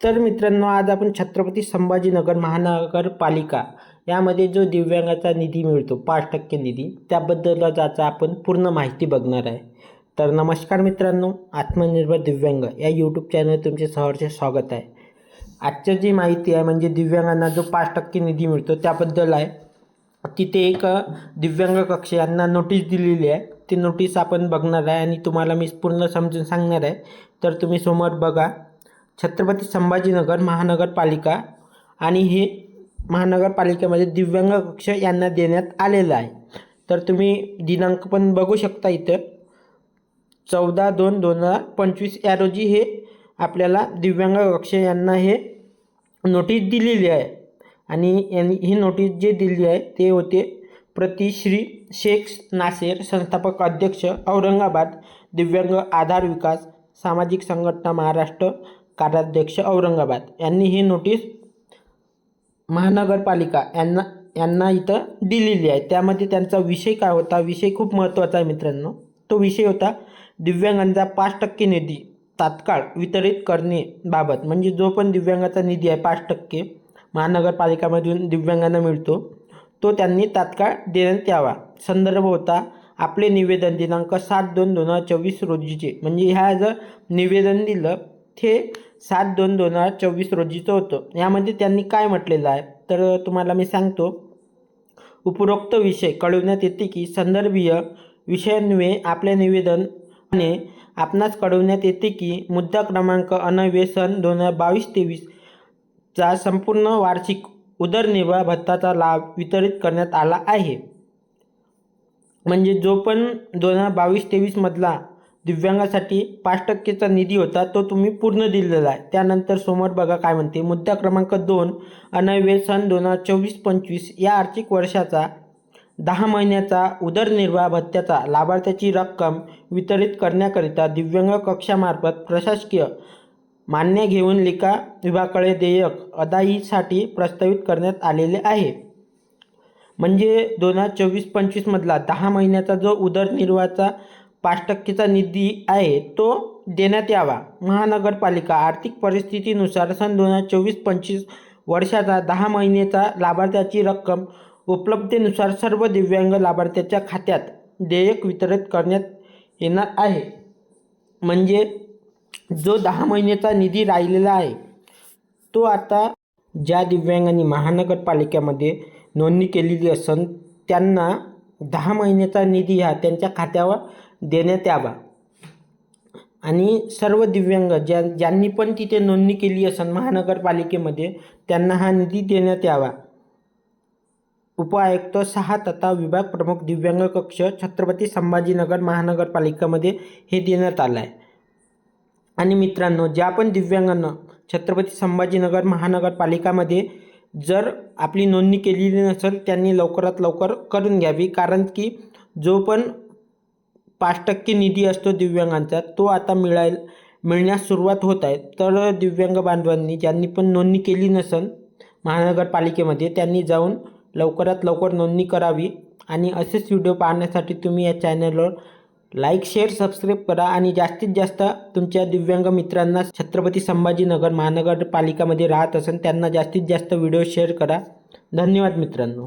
तर मित्रांनो आज आपण छत्रपती संभाजीनगर महानगरपालिका यामध्ये जो दिव्यांगाचा निधी मिळतो पाच टक्के निधी त्याबद्दल ज्याचा आपण पूर्ण माहिती बघणार आहे. तर नमस्कार मित्रांनो आत्मनिर्भर दिव्यांग या यूट्यूब चॅनल तुमचे सहर्ष स्वागत आहे. आजची जी माहिती आहे म्हणजे दिव्यांगांना जो पाच टक्के निधी मिळतो त्याबद्दल आहे. तिथे एक दिव्यांग कक्ष यांना नोटीस दिलेली आहे. ती नोटीस आपण बघणार आहे आणि तुम्हाला मी पूर्ण समजून सांगणार आहे. तर तुम्ही समोर बघा. छत्रपती संभाजीनगर महानगरपालिका आणि हे महानगरपालिकेमध्ये दिव्यांग कक्ष यांना देण्यात आलेलं आहे. तर तुम्ही दिनांक पण बघू शकता इथं. चौदा दोन दोन हजार पंचवीस या रोजी हे आपल्याला दिव्यांग कक्ष यांना हे नोटीस दिलेली आहे. आणि यांनी ही नोटीस जे दिली आहे ते होते प्रतिश्री शेख नासेर संस्थापक अध्यक्ष औरंगाबाद दिव्यांग आधार विकास सामाजिक संघटना महाराष्ट्र कार्याध्यक्ष औरंगाबाद. यांनी ही नोटीस महानगरपालिका यांना यांना इथं दिलेली आहे. त्यामध्ये त्यांचा विषय काय होता? विषय खूप महत्त्वाचा आहे मित्रांनो. तो विषय होता दिव्यांगांचा पाच टक्के निधी तात्काळ वितरित करणे बाबत म्हणजे जो पण दिव्यांगाचा निधी आहे पाच टक्के महानगरपालिकामधून दिव्यांगांना मिळतो तो त्यांनी तात्काळ देण्यात यावा. संदर्भ होता आपले निवेदन दिनांक सात दोन दोन हजार चोवीस रोजीचे. म्हणजे ह्या जर निवेदन दिलं ते सात दोन दोन हजार चोवीस रोजीचं होतं. यामध्ये त्यांनी काय म्हटलेलं आहे? तर तुम्हाला मी सांगतो. उपरोक्त विषय कळवण्यात येते की संदर्भीय विषयान्वये आपले निवेदनाने आपणास कळवण्यात येते की मुद्दा क्रमांक अनव्य सन दोन हजार बावीस तेवीसचा संपूर्ण वार्षिक उदरनिर्वाह भत्ताचा लाभ वितरित करण्यात आला आहे. म्हणजे जो पण दोन हजार बावीस तेवीसमधला दिव्यांगासाठी पाच टक्केचा निधी होता तो तुम्ही पूर्ण दिलेला आहे. त्यानंतर समोर बघा काय म्हणते. मुद्दा क्रमांक दोन अनव्य सन दोन हजार चोवीस पंचवीस या आर्थिक वर्षाचा दहा महिन्याचा उदरनिर्वाह भत्त्याचा लाभार्थ्याची रक्कम वितरित करण्याकरिता दिव्यांग कक्षामार्फत प्रशासकीय मान्य घेऊन लेखा विभागाकडे देयक अदाईसाठी प्रस्तावित करण्यात आलेले आहे. म्हणजे दोन हजार चोवीस पंचवीसमधला दहा महिन्याचा जो उदरनिर्वाहाचा पाच टक्केचा निधी आहे तो देण्यात यावा. महानगरपालिका आर्थिक परिस्थितीनुसार सन दोन हजार चोवीस पंचवीस वर्षाचा दहा महिन्याचा लाभार्थ्याची रक्कम उपलब्धतेनुसार सर्व दिव्यांग लाभार्थ्याच्या खात्यात देयक वितरित करण्यात येणार आहे. म्हणजे जो दहा महिन्याचा निधी राहिलेला आहे तो आता ज्या दिव्यांगांनी महानगरपालिकेमध्ये नोंदणी केलेली असन त्यांना दहा महिन्याचा निधी हा त्यांच्या खात्यावर देण्यात यावा. आणि सर्व दिव्यांग ज्या ज्यांनी पण तिथे नोंदणी केली असेल महानगरपालिकेमध्ये त्यांना हा निधी देण्यात यावा. उपआयुक्त सहा तथा विभाग प्रमुख दिव्यांग कक्ष छत्रपती संभाजीनगर महानगरपालिकेमध्ये हे देण्यात आलं आहे आणि मित्रांनो ज्या पण दिव्यांगांना छत्रपती संभाजीनगर महानगरपालिकामध्ये जर आपली नोंदणी केलेली नसेल त्यांनी लवकरात लवकर करून घ्यावी. कारण की जो पण पाच टक्के निधी असतो दिव्यांगांचा तो आता मिळाय मिळण्यास सुरुवात होत आहे. तर दिव्यांग बांधवांनी ज्यांनी पण नोंदणी केली नसेल महानगरपालिकेमध्ये त्यांनी जाऊन लवकरात लवकर नोंदणी करावी. आणि असेच व्हिडिओ पाहण्यासाठी तुम्ही या चॅनलवर लाईक शेअर सबस्क्राईब करा. आणि जास्तीत जास्त तुमच्या दिव्यांग मित्रांना छत्रपती संभाजीनगर महानगरपालिकामध्ये राहत असेल त्यांना जास्तीत जास्त व्हिडिओ शेअर करा. धन्यवाद मित्रांनो.